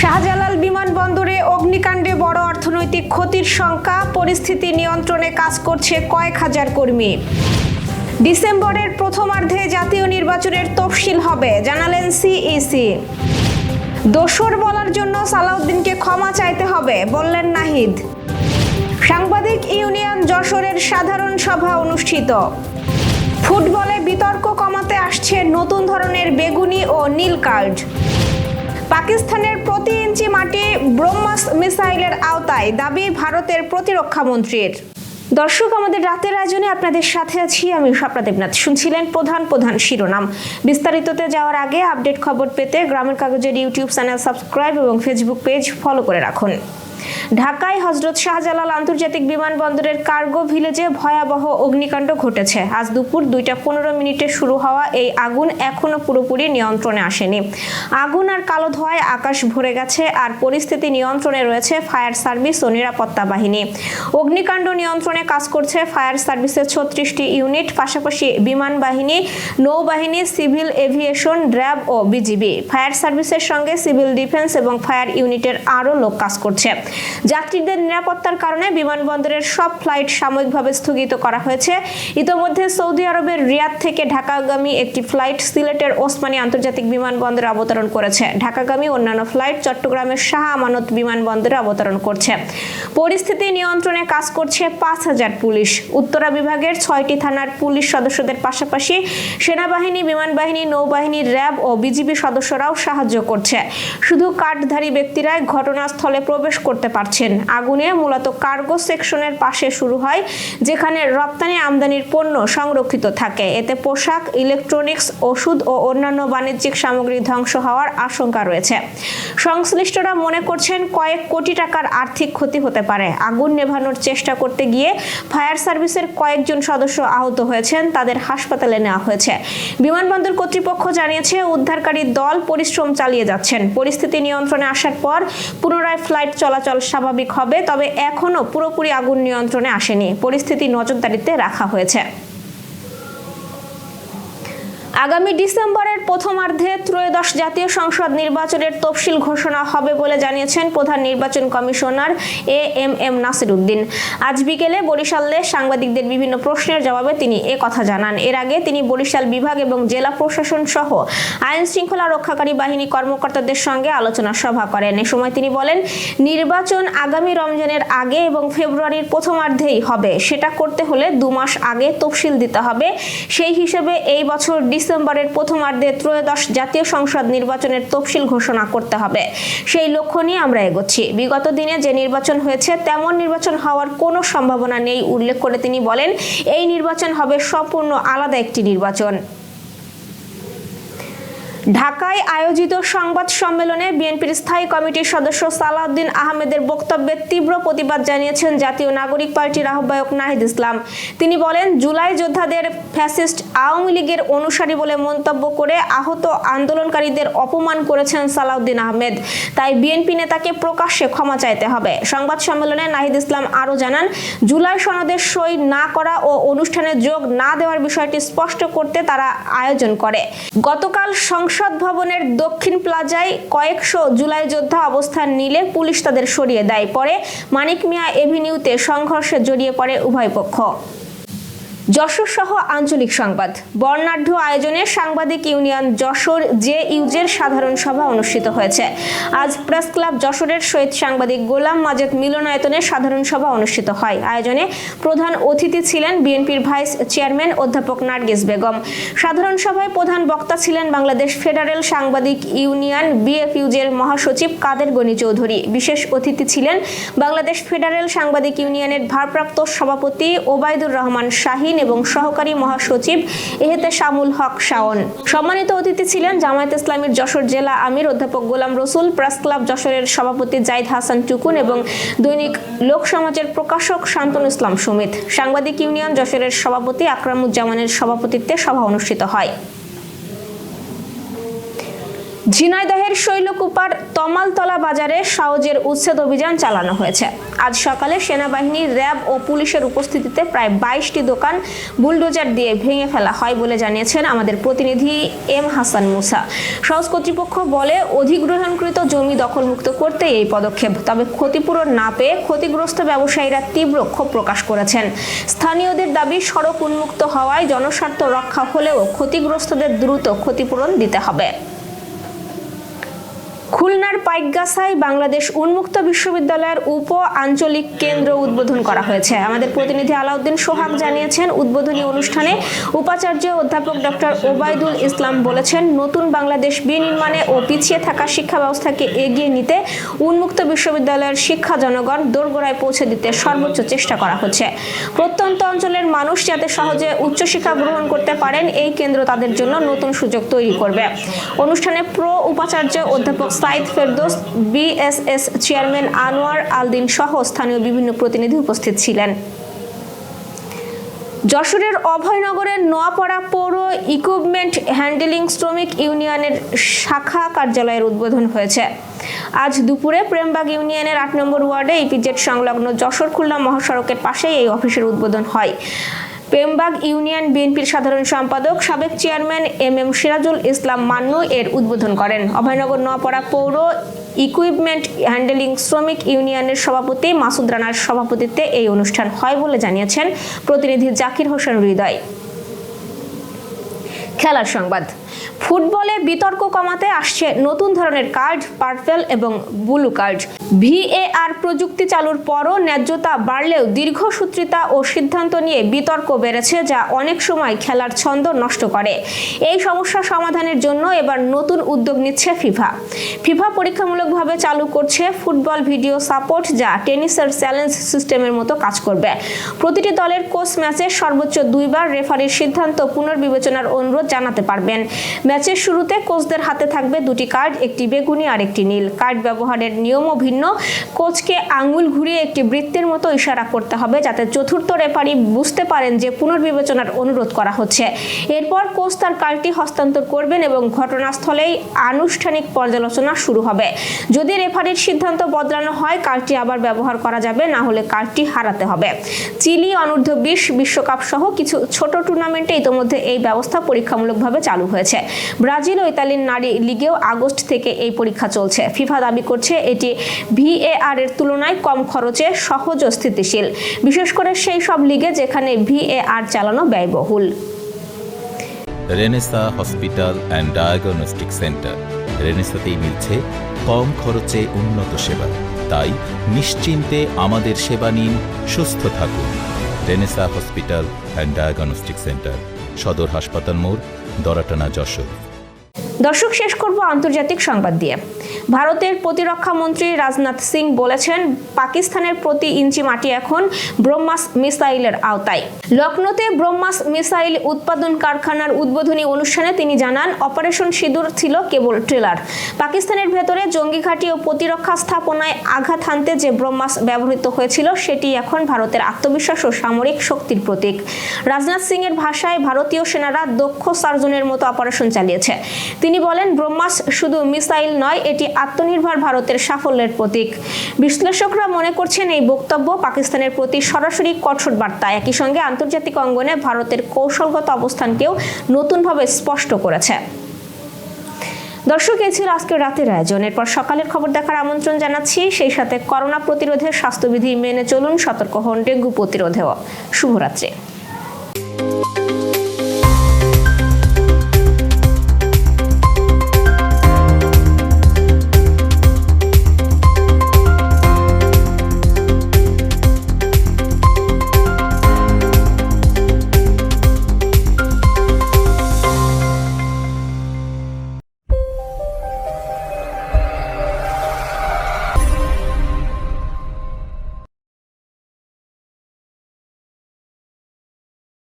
শাহজালাল বিমানবন্দরে অগ্নিকাণ্ডে বড় অর্থনৈতিক ক্ষতির শঙ্কা, পরিস্থিতি নিয়ন্ত্রণে কাজ করছে কয়েক হাজার কর্মী। ডিসেম্বরের প্রথমার্ধে জাতীয় নির্বাচনের তফসিল হবে, জানালেন সিইসি। দোসর বলার জন্য সালাউদ্দিনকে ক্ষমা চাইতে হবে, বললেন নাহিদ। সাংবাদিক ইউনিয়ন যশোরের সাধারণ সভা অনুষ্ঠিত। ফুটবলে বিতর্ক কমাতে আসছে নতুন ধরনের বেগুনি ও নীল কার্ড। পাকিস্তানের প্রতি ইঞ্চি মাটি ব্রহ্মাস মিসাইলের আওতায়, দাবি ভারতের প্রতিরক্ষা মন্ত্রীর। দর্শক, আমাদের রাতের আয়োজনে আপনাদের সাথে আছি আমি স্বপ্না দেবনাথ। শুনছিলেন প্রধান প্রধান শিরোনাম। বিস্তারিততে যাওয়ার আগে আপডেট খবর পেতে গ্রামের কাগজের ইউটিউব চ্যানেল সাবস্ক্রাইব এবং ফেসবুক পেজ ফলো করে রাখুন। ঢাকায় হজরত শাহজালাল আন্তর্জাতিক বিমানবন্দরের কার্গো ভিলেজে ভয়াবহ অগ্নিকাণ্ড ঘটেছে। আজ দুপুর দুইটা পনেরো মিনিটে শুরু হওয়া এই আগুন এখনও পুরোপুরি নিয়ন্ত্রণে আসেনি। আগুন আর কালো ধোঁয়ায় আকাশ ভরে গেছে আর পরিস্থিতি নিয়ন্ত্রণে রয়েছে ফায়ার সার্ভিস ও নিরাপত্তা বাহিনী। অগ্নিকাণ্ড নিয়ন্ত্রণে কাজ করছে ফায়ার সার্ভিসের ছত্রিশটি ইউনিট, পাশাপাশি বিমান বাহিনী, নৌবাহিনী, সিভিল এভিয়েশন র্যাব ও বিজিবি। ফায়ার সার্ভিসের সঙ্গে সিভিল ডিফেন্স এবং ফায়ার ইউনিটের আরও লোক কাজ করছে। যাত্রীদের নিরাপত্তার কারণে বিমানবন্দরের সব ফ্লাইট সাময়িকভাবে স্থগিত করা হয়েছে। ইতোমধ্যে সৌদি আরবের রিয়াদ থেকে ঢাকাগামী একটি ফ্লাইট সিলেটের ওসমানী আন্তর্জাতিক বিমানবন্দরে অবতরণ করেছে। ঢাকাগামী অন্যান্য ফ্লাইট চট্টগ্রামের শাহ আমানত বিমানবন্দরে অবতরণ করছে। পরিস্থিতি নিয়ন্ত্রণে কাজ করছে পাঁচ হাজার পুলিশ। উত্তরা বিভাগের ছয়টি থানার পুলিশ সদস্যদের পাশাপাশি সেনাবাহিনী বিমান বাহিনী নৌবাহিনী, র্যাব ও বিজিবি সদস্যরাও সাহায্য করছে। শুধু কার্ডধারী ব্যক্তিরাই ঘটনাস্থলে প্রবেশ করতে পারছেন। আগুনে মূলত কার্গো সেকশনের পাশে শুরু হয়, যেখানে রপ্তানি আমদানির পণ্য সংরক্ষিত থাকে। এতে পোশাক, ইলেকট্রনিক্স, ওষুধ ও অন্যান্য বাণিজ্যিক সামগ্রী ধ্বংস হওয়ার আশঙ্কা রয়েছে। সংশ্লিষ্টরা মনে করছেন, কয়েক কোটি টাকার আর্থিক ক্ষতি হতে পারে। আগুন নেভানোর চেষ্টা করতে গিয়ে ফায়ার সার্ভিসের কয়েকজন সদস্য আহত হয়েছেন, তাদের হাসপাতালে নেওয়া হয়েছে। বিমানবন্দর কর্তৃপক্ষ জানিয়েছে, উদ্ধারকারী দল পরিশ্রম চালিয়ে যাচ্ছেন। পরিস্থিতি নিয়ন্ত্রণে আসার পর পুনরায় ফ্লাইট চলাচল স্বাভাবিক হবে তবে এখনও পুরোপুরি আগুন নিয়ন্ত্রণে আসেনি। পরিস্থিতি নজরদারিতে রাখা হয়েছে। আগামী ডিসেম্বরের প্রথমার্ধে ত্রয়োদশ জাতীয় সংসদ নির্বাচনের তফসিল ঘোষণা হবে বলে জানিয়েছেন প্রধান নির্বাচন commissioner A M M Nasir Uddin আজ বিকেলে বরিশালে সাংবাদিকদের বিভিন্ন প্রশ্নের জবাবে তিনি এ কথা জানান। এর আগে তিনি বরিশাল বিভাগ এবং জেলা প্রশাসন সহ আইন শৃঙ্খলা রক্ষাকারী বাহিনী কর্মকর্তাদের সঙ্গে আলোচনা সভা করেন। এ সময় তিনি বলেন, নির্বাচন আগামী রমজানের আগে এবং ফেব্রুয়ারির প্রথমার্ধেই হবে। সেটা করতে হলে দু মাস আগে তফসিল দিতে হবে। সেই হিসেবে এই বছর ডিসেম্বরের প্রথমার্ধে ত্রয়োদশ জাতীয় সংসদ নির্বাচনের তফসিল ঘোষণা করতে হবে। সেই লক্ষ্য নিয়ে আমরা এগোচ্ছি। বিগত দিনে যে নির্বাচন হয়েছে, তেমন নির্বাচন হওয়ার কোনো সম্ভাবনা নেই, উল্লেখ করে তিনি বলেন, এই নির্বাচন হবে সম্পূর্ণ আলাদা একটি নির্বাচন। ঢাকায় আয়োজিত সংবাদ সম্মেলনে বিএনপির স্থায়ী কমিটির সদস্য সালাউদ্দিন আহমেদের বক্তব্যে তীব্র প্রতিবাদ জানিয়েছেন জাতীয় নাগরিক পার্টির আহ্বায়ক নাহিদ ইসলাম। তিনি বলেন, জুলাই যোদ্ধাদের ফ্যাসিস্ট আওয়ামী লীগের অনুসারী বলে মন্তব্য করে আহত আন্দোলনকারীদের অপমান করেছেন সালাউদ্দিন আহমেদ। তাই বিএনপি নেতাকে প্রকাশ্যে ক্ষমা চাইতে হবে। সংবাদ সম্মেলনে নাহিদ ইসলাম আরও জানান, জুলাই সনদের সই না করা ও অনুষ্ঠানে যোগ না দেওয়ার বিষয়টি স্পষ্ট করতে তারা আয়োজন করে। গতকাল সংসদ ভবনের দক্ষিণ প্লাজায় কয়েকশো জুলাই যোদ্ধা অবস্থান নিলে পুলিশ তাদের সরিয়ে দেয়। পরে মানিক মিয়া এভিনিউতে সংঘর্ষে জড়িয়ে পড়ে উভয় পক্ষ। যশোর সহ আঞ্চলিক সংবাদ। বর্ণাঢ্য আয়োজনে সাংবাদিক ইউনিয়ন যশোর জে ইউজের সাধারণ সভা অনুষ্ঠিত হয়েছে। আজ প্রেস ক্লাব যশোরের শহীদ সাংবাদিক গোলাম মাজেদ মিলনায়তনে সাধারণ সভা অনুষ্ঠিত হয়। আয়োজনে প্রধান অতিথি ছিলেন বিএনপির ভাইস চেয়ারম্যান অধ্যাপক নার্গিস বেগম। সাধারণ সভায় প্রধান বক্তা ছিলেন বাংলাদেশ ফেডারেল সাংবাদিক ইউনিয়ন বিএফইউজের মহাসচিব কাদের গনি চৌধুরী। বিশেষ অতিথি ছিলেন বাংলাদেশ ফেডারেল সাংবাদিক ইউনিয়নের ভারপ্রাপ্ত সভাপতি ওবায়দুর রহমান শাহিন এবং সহকারী মহাসচিব এহেতে শামুল হক শাওন। সম্মানিত অতিথি ছিলেন জামায়াত ইসলামীর যশোর জেলা আমির অধ্যাপক গোলাম রসুল, প্রেস ক্লাব যশোরের সভাপতি জাইদ হাসান টুকুন এবং দৈনিক লোক সমাজের প্রকাশক শান্তনু ইসলাম সুমিত। সাংবাদিক ইউনিয়ন যশোরের সভাপতি আকরামুজ্জামানের সভাপতিত্বে সভা অনুষ্ঠিত হয়। ঝিনাইদহের শৈলকুপার তমালতলা বাজারে সাওজের উচ্ছেদ অভিযান চালানো হয়েছে। আজ সকালে সেনাবাহিনী, র্যাব ও পুলিশের উপস্থিতিতে প্রায় বাইশটি দোকান বুলডোজার দিয়ে ভেঙে ফেলা হয় বলে জানিয়েছেন আমাদের প্রতিনিধি এম হাসান মুসা। সহজ কর্তৃপক্ষ বলে, অধিগ্রহণকৃত জমি দখলমুক্ত করতে এই পদক্ষেপ, তবে ক্ষতিপূরণ না পেয়ে ক্ষতিগ্রস্ত ব্যবসায়ীরা তীব্র ক্ষোভ প্রকাশ করেছেন। স্থানীয়দের দাবি, সড়ক উন্মুক্ত হওয়ায় জনস্বার্থ রক্ষা হলেও ক্ষতিগ্রস্তদের দ্রুত ক্ষতিপূরণ দিতে হবে। খুলনার পাইকগাছায় বাংলাদেশ উন্মুক্ত বিশ্ববিদ্যালয়ের উপ আঞ্চলিক কেন্দ্র উদ্বোধন করা হয়েছে। আমাদের প্রতিনিধি আলাউদ্দিন সোহাগ জানিয়েছেন, উদ্বোধনী অনুষ্ঠানে উপাচার্য অধ্যাপক ডক্টর ওবায়দুল ইসলাম বলেছেন, নতুন বাংলাদেশ বিনির্মাণে ও পিছিয়ে থাকা শিক্ষা ব্যবস্থাকে এগিয়ে নিতে উন্মুক্ত বিশ্ববিদ্যালয়ের শিক্ষা জনগণ দোরগোড়ায় পৌঁছে দিতে সর্বোচ্চ চেষ্টা করা হচ্ছে। প্রত্যন্ত অঞ্চলের মানুষ যাতে সহজে উচ্চশিক্ষা গ্রহণ করতে পারেন, এই কেন্দ্র তাদের জন্য নতুন সুযোগ তৈরি করবে। অনুষ্ঠানে প্রো উপাচার্য অধ্যাপক সাইদ ফেরদোস, বিএসএস চেয়ারম্যান আনোয়ার আলদিন সহ স্থানীয় বিভিন্ন প্রতিনিধি উপস্থিত ছিলেন। যশোরের অভয়নগরের নোয়াপাড়া পৌর ইকুইপমেন্ট হ্যান্ডেলিং শ্রমিক ইউনিয়নের শাখা কার্যালয়ের উদ্বোধন হয়েছে। আজ দুপুরে প্রেমবাগ ইউনিয়নের আট নম্বর ওয়ার্ডে ইপিজেড সংলগ্ন যশোর খুলনা মহাসড়কের পাশেই এই অফিসের উদ্বোধন হয়। প্রেমবাগ ইউনিয়ন বিএনপির সাধারণ সম্পাদক, সাবেক chairman M M Sirajul Islam Mannu এর উদ্বোধন করেন। অভয়নগর নোয়াপাড়া পৌর ইকুইপমেন্ট হ্যান্ডেলিং শ্রমিক ইউনিয়নের সভাপতি মাসুদ রানার সভাপতিত্বে এই অনুষ্ঠান হয় বলে জানিয়েছেন প্রতিনিধি জাকির হোসেন হৃদয়। খেলার সংবাদ। ফুটবলে বিতর্ক কমাতে আসছে নতুন ধরনের কার্ড, পার্পেল এবং ব্লু কার্ড। ভিএআর প্রযুক্তি চালুর পরও ন্যায্যতা বাড়লেও দীর্ঘসূত্রিতা ও সিদ্ধান্ত নিয়ে বিতর্ক বেড়েছে যা অনেক সময় খেলার ছন্দ নষ্ট করে। এই সমস্যা সমাধানের জন্য এবার নতুন উদ্যোগ নিচ্ছে ফিফা। ফিফা পরীক্ষামূলকভাবে চালু করছে ফুটবল ভিডিও সাপোর্ট যা টেনিসের চ্যালেঞ্জ সিস্টেমের মতো কাজ করবে। প্রতিটি দলের কোচ ম্যাচে সর্বোচ্চ দুইবার রেফারির সিদ্ধান্ত পুনর্বিবেচনার অনুরোধ জানাতে পারবেন। ম্যাচের শুরুতে কোচদের হাতে থাকবে দুটি কার্ড, একটি বেগুনি আর একটি নীল। কার্ড ব্যবহারের নিয়মও ভিন্ন। কোচকে আঙুল ঘুরিয়ে একটি বৃত্তের মতো ইশারা করতে হবে যাতে চতুর্থ রেফারি বুঝতে পারেন যে পুনর্বিবেচনার অনুরোধ করা হচ্ছে। এরপর কোচ তার কার্ডটি হস্তান্তর করবেন এবং ঘটনাস্থলেই আনুষ্ঠানিক পর্যালোচনা শুরু হবে। যদি রেফারির সিদ্ধান্ত বদলানো হয়, কার্ডটি আবার ব্যবহার করা যাবে, না হলে কার্ডটি হারাতে হবে। চিলি অনূর্ধ্ব বিশ বিশ্বকাপ সহ কিছু ছোট টুর্নামেন্টে ইতোমধ্যে এই ব্যবস্থা পরীক্ষামূলকভাবে চালু হয়েছে। ব্রাজিল ও ইতালির নারী লিগেও আগস্ট থেকে এই পরীক্ষা চলছে। ফিফা দাবি করছে এটি ভিএআর এর তুলনায় কম খরচে সহজ ও স্থিতিশীল। বিশেষ করে সেই সব লিগে যেখানে ভিএআর চালানো ব্যয়বহুল। Renessa hospital and diagnostic centre. রেনেসাতেই মিলছে কম খরচে উন্নত সেবা। তাই নিশ্চিন্তে আমাদের সেবা নিন, সুস্থ থাকুন। Renessa hospital and diagnostic centre, সদর হাসপাতাল মোড় দরাটানা যশোর। দর্শক শেষ করব আন্তর্জাতিক সংবাদ দিয়ে। ভারতের প্রতিরক্ষা মন্ত্রী রাজনাথ সিং বলেছেন, পাকিস্তানের প্রতি ইঞ্চি মাটি এখন ব্রহ্মাস মিসাইলের আওতায়। লখনৌতে ব্রহ্মাস মিসাইল উৎপাদন কারখানার উদ্বোধনী অনুষ্ঠানে তিনি জানান, অপারেশন সিঁদুর ছিল কেবল ট্রেলার। পাকিস্তানের ভেতরে জঙ্গি ঘাঁটি ও প্রতিরক্ষা স্থাপনায় আঘাত হানতে যে ব্রহ্মাস ব্যবহৃত হয়েছিল, সেটি এখন ভারতের আত্মবিশ্বাস ও সামরিক শক্তির প্রতীক। রাজনাথ সিং এর ভাষায় ভারতীয় সেনারা দক্ষ সার্জনের মতো অপারেশন চালিয়েছে। তিনি বলেন, ব্রহ্মাস শুধু মিসাইল নয়, এটি আত্মনির্ভর ভারতের সাফল্যের প্রতীক। বিশ্লেষকরা মনে করছেন এই বক্তব্য পাকিস্তানের প্রতি সরাসরি কঠোর বার্তা। একই সঙ্গে আন্তর্জাতিক অঙ্গনে ভারতের কৌশলগত অবস্থানকেও নতুনভাবে স্পষ্ট করেছে। দর্শক, এই ছিল আজকের রাতের আয়োজন। এরপর সকালের খবর দেখার আমন্ত্রণ জানাচ্ছি। সেই সাথে করোনা প্রতিরোধের স্বাস্থ্যবিধি মেনে চলুন, সতর্ক হন ডেঙ্গু প্রতিরোধেও। শুভরাত্রি।